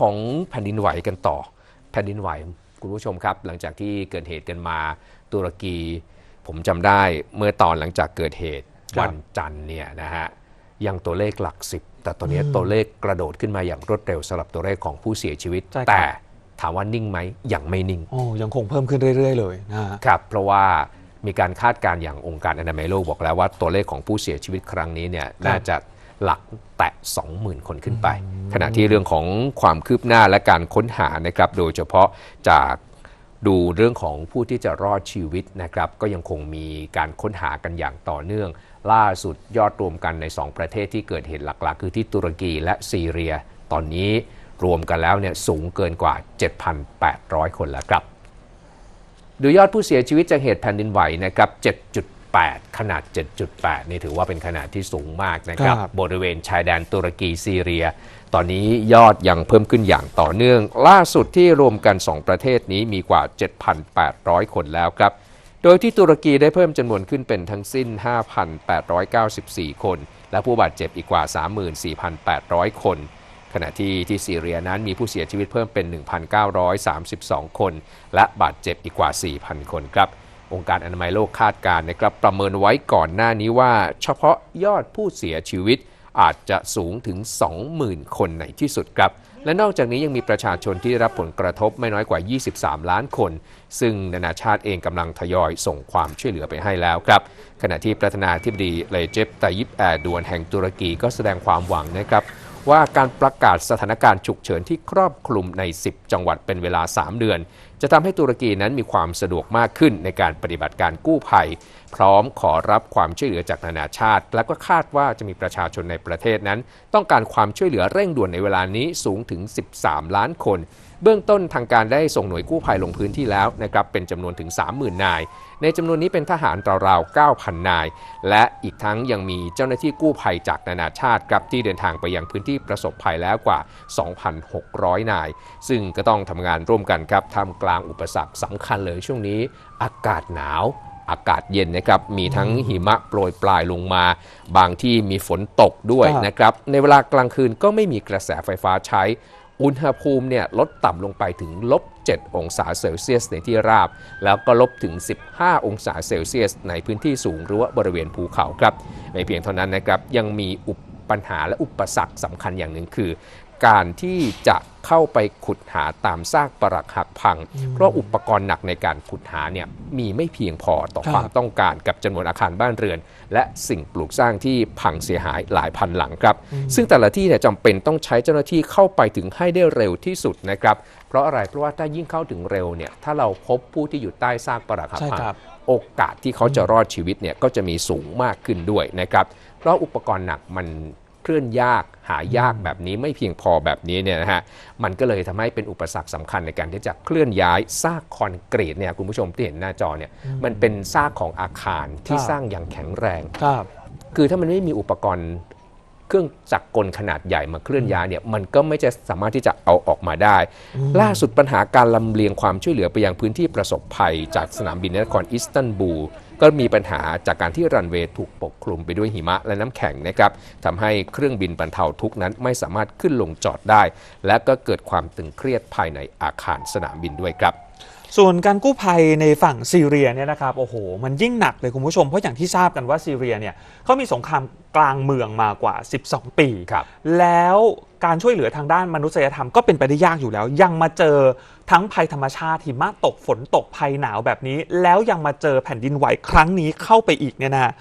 ของแผ่นดินไหวกันต่อ แผ่นดินไหวคุณผู้ชมครับ หลังจากที่เกิดเหตุกันมาตุรกี ผมจำได้เมื่อตอนหลังจากเกิดเหตุครับวันจันทร์เนี่ยนะฮะยังตัวเลขหลักสิบแต่ตอนนี้ตัวเลขกระโดดขึ้นมาอย่างรวดเร็วสำหรับตัวเลขของผู้เสียชีวิตใช่ครับแต่ถามว่านิ่งไหมยังไม่นิ่งโอ้ยังคงเพิ่มขึ้นเรื่อย ๆ เลยนะฮะครับเพราะว่ามีการคาดการณ์อย่างองค์การอนามัยโลกบอกแล้วว่าตัวเลขของผู้เสียชีวิตครั้งนี้เนี่ยน่าจะ หลักแตะ 20,000 คนขึ้นไป ขณะที่เรื่องของความคืบหน้าและการค้นหานะครับ โดยเฉพาะจากดูเรื่องของผู้ที่จะรอดชีวิตนะครับ ก็ยังคงมีการค้นหากันอย่างต่อเนื่อง ล่าสุดยอดรวมกันใน 2 ประเทศที่เกิดเหตุหลักๆ คือที่ตุรกีและซีเรีย ตอนนี้รวมกันแล้วเนี่ยสูงเกินกว่า 7,800 คนแล้วครับ ดูยอดผู้เสียชีวิตจากเหตุแผ่นดินไหวนะครับ7.8 ขนาด 7.8 นี่ถือว่าเป็นขนาดที่สูงมากนะครับ ครับ บริเวณชายแดนตุรกีซีเรีย ตอนนี้ยอดยังเพิ่มขึ้นอย่างต่อเนื่อง ล่าสุดที่รวมกัน 2 ประเทศนี้มีกว่า 7,800 คนแล้วครับ โดยที่ตุรกีได้เพิ่มจำนวนขึ้นเป็นทั้งสิ้น 5,894 คน และผู้บาดเจ็บอีกกว่า 34,800 คน ขณะที่ที่ซีเรียนั้นมีผู้เสียชีวิตเพิ่มเป็น 1,932 คน และบาดเจ็บอีกกว่า 4,000 คนครับ องค์การอนามัยโลกคาดการณ์นะครับประเมินไว้ก่อนหน้านี้ว่า เฉพาะยอดผู้เสียชีวิตอาจจะสูงถึง 20,000 คนในที่สุดครับ และนอกจากนี้ยังมีประชาชนที่ได้รับผลกระทบไม่น้อยกว่า 23 ล้านคน ซึ่งนานาชาติเองกำลังทยอยส่งความช่วยเหลือไปให้แล้วครับ ขณะที่ประธานาธิบดีเลเจปไตยิปแอร์ดวนแห่งตุรกีก็แสดงความหวังนะครับว่าการประกาศสถานการณ์ฉุกเฉินที่ครอบคลุมใน 10 จังหวัดเป็นเวลา 3 เดือน จะทำให้ตุรกีนั้นมีความสะดวกมากขึ้นในการปฏิบัติการกู้ภัย พร้อมขอรับความช่วยเหลือจากนานาชาติ และก็คาดว่าจะมีประชาชนในประเทศนั้น ต้องการความช่วยเหลือเร่งด่วนในเวลานี้สูงถึง 13 ล้านคน เบื้องต้นทางการได้ส่งหน่วยกู้ภัยลงพื้นที่แล้วนะครับเป็นจำนวนถึง 30,000 นาย ในจำนวนนี้เป็นทหารราวๆ9,000 นาย และอีกทั้งยังมีเจ้าหน้าที่กู้ภัยจากนานาชาติครับที่เดินทางไปยังพื้นที่ประสบภัยแล้วกว่า 2,600 นาย ซึ่งก็ต้องทำงานร่วมกันครับท่ามกลางอุปสรรคสำคัญเลยช่วงนี้อากาศหนาวอากาศเย็นนะครับมีทั้งหิมะโปรยปลายลงมา บางที่มีฝนตกด้วยครับนะครับในเวลากลางคืนก็ไม่มีกระแสไฟฟ้าใช้ อุณหภูมิเนี่ยลดต่ำลงไปถึงลบ 7 องศาเซลเซียสในที่ราบ แล้วก็ลบถึง 15 องศาเซลเซียส ในพื้นที่สูงหรือว่าบริเวณภูเขาครับไม่เพียงเท่านั้นนะครับยังมีอุปปัญหาและอุปสรรคสำคัญอย่างหนึ่งคือ การที่จะเข้าไปขุดหาตามซากปรักหักพัง เพราะอุปกรณ์หนักในการขุดหาเนี่ยมีไม่เพียงพอต่อครับความต้องการกับจำนวนอาคารบ้านเรือน และสิ่งปลูกสร้างที่พังเสียหายหลายพันหลังครับ ซึ่งแต่ละที่เนี่ยจำเป็นต้องใช้เจ้าหน้าที่เข้าไปถึงให้ได้เร็วที่สุดนะครับ เพราะอะไรเพราะว่าถ้ายิ่งเข้าถึงเร็วเนี่ยถ้าเราพบผู้ที่อยู่ใต้ซากปรักหักใช่พังครับโอกาสที่เขาจะรอดชีวิตเนี่ยก็จะมีสูงมากขึ้นด้วยนะครับ เพราะอุปกรณ์หนักมันเค ลื่อนยากหายากแบบนี้ไม่เพียงพอแบบนี้เนี่ยนะฮะมันก็เลยทำให้เป็นอุปสรรคสำคัญในการที่จะเคลื่อนย้ายซากคอนกรีตเนี่ยคุณผู้ชมที่เห็นหน้าจอเนี่ยมันเป็นซากของอาคารที่ครับสร้างอย่างแข็งแรงครับคือถ้ามันไม่มีอุปกรณ์เครื่องจักรกลขนาดใหญ่มาเคลื่อนย้ายเนี่ยมันก็ไม่จะสามารถที่จะเอาออกมาได้ ล่าสุดปัญหาการลำเลียงความช่วยเหลือไปยังพื้นที่ประสบภัย จากสนามบินนครอิสตันบูล ก็มีปัญหาจากการที่รันเวย์ถูกปกคลุมไปด้วยหิมะและน้ำแข็งนะครับทำให้เครื่องบินบรรเทาทุกนั้นไม่สามารถขึ้นลงจอดได้ และก็เกิดความตึงเครียดภายในอาคารสนามบินด้วยครับ ส่วนการกู้ภัยในฝั่งซีเรียเนี่ยนะครับโอ้โห มันยิ่งหนักเลยคุณผู้ชม เพราะอย่างที่ทราบกันว่าซีเรียเนี่ยเขามีสงครามกลางเมืองมากว่า 12 ปี ครับ แล้วการช่วยเหลือทางด้านมนุษยธรรมก็เป็นไปได้ยากอยู่แล้ว ยังมาเจอทั้งภัยธรรมชาติหิมะตกฝนตกภัยหนาวแบบนี้ แล้วยังมาเจอแผ่นดินไหวครั้งนี้เข้าไปอีกเนี่ยนะ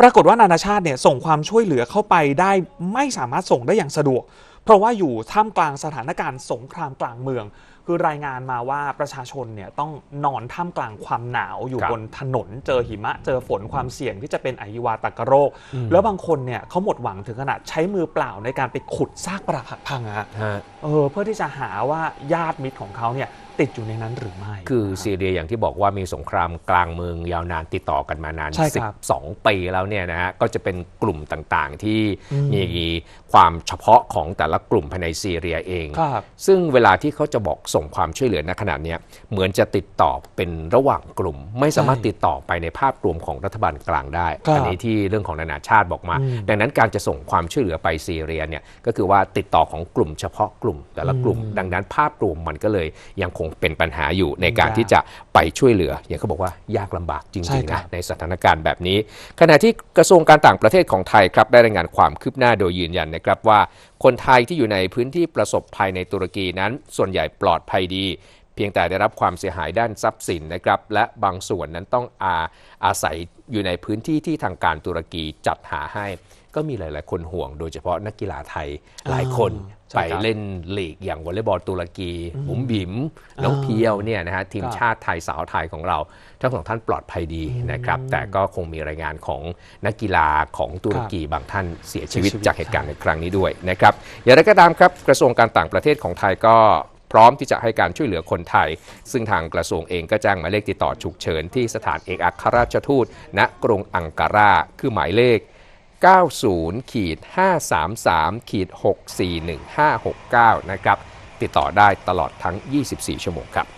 ปรากฏว่านานาชาติเนี่ยส่งความช่วยเหลือเข้าไปได้ไม่สามารถส่งได้อย่างสะดวก เพราะว่าอยู่ท่ามกลางสถานการณ์สงครามกลางเมือง คือรายงานมาว่าประชาชนเนี่ยต้องนอนท่ามกลางความหนาวอยู่ครับบนถนนเจอหิมะเจอฝนความเสี่ยงที่จะเป็นอหิวาตกโรค แล้วบางคนเนี่ยเขาหมดหวังถึงขนาดใช้มือเปล่าในการไปขุดซากปรักหักพังอะฮะฮะเออเพื่อที่จะหาว่าญาติมิตรของเขาเนี่ย ติดอยู่ในนั้นหรือไม่ คือซีเรียอย่างที่บอกว่ามีสงครามกลางเมืองยาวนานติดต่อกันมานานใช่ครับ12 ปีแล้วเนี่ยนะฮะก็จะเป็นกลุ่มต่างๆ ที่อืมมีความเฉพาะของแต่ละกลุ่มภายในซีเรียเองครับซึ่งเวลาที่เขาจะบอกส่งส่งความช่วยเหลือในขณะเนี้ยเหมือนจะติดต่อเป็นระหว่างกลุ่ม ไม่สามารถติดต่อไปในภาพรวมของรัฐบาลกลางได้ครับอันี้ที่เรื่องของนานาชาติบอกมาอืมดังนั้นการจะส่งความช่วยเหลือไปซีเรียเนี่ยก็คือว่าติดต่อของกลุ่มเฉพาะกลุ่มแต่ละกลุ่ม ดังนั้นภาพรวมมันก็เลยยังคงเป็นปัญหาอยู่ในการยากที่จะไปช่วยเหลือ อย่างเขาบอกว่ายากลำบากจใช่ริงๆครันะบในสถานการณ์แบบนี้ ขณะที่กระทรวงการต่างประเทศของไทยครับได้รายงานความคืบหน้าโดยยืนยันนะครับว่า คนไทยที่อยู่ในพื้นที่ประสบภัยในตุรกีนั้น ส่วนใหญ่ปลอดภัยดีเพียงแต่ได้รับความเสียหายด้านทรัพย์สินนะครับ และบางส่วนนั้นต้องอาอาศัยอยู่ในพื้นที่ที่ทางการตุรกีจัดหาให้ ก็มีหลาย ๆ คนห่วง โดยเฉพาะนักกีฬาไทยหลายคนใช่ไปครับเล่นลีกอย่างวอลเลย์บอลตุรกีบุ๋มบิ๋มน้องเพียวเนี่ยนะฮะทีมครับชาติไทยสาวไทยของเรา ทั้งสองท่านปลอดภัยดีนะครับ แต่ก็คงมีรายงานของนักกีฬาของตุรกีบางท่านเสียชีวิตเสียชีวิตจากเหตุการณ์ในครั้งนี้ด้วยนะครับอย่างไรก็ตามครับกระทรวงการต่างประเทศของไทยก็พร้อมที่จะให้การช่วยเหลือคนไทย ซึ่งทางกระทรวงเองก็แจ้งหมายเลขติดต่อฉุกเฉินที่สถานเอกอัครราชทูต ณกรุงอังการาคือหมายเลข 90ขีด533ขีด641569 นะครับ ติดต่อได้ตลอดทั้ง 24 ชั่วโมงครับ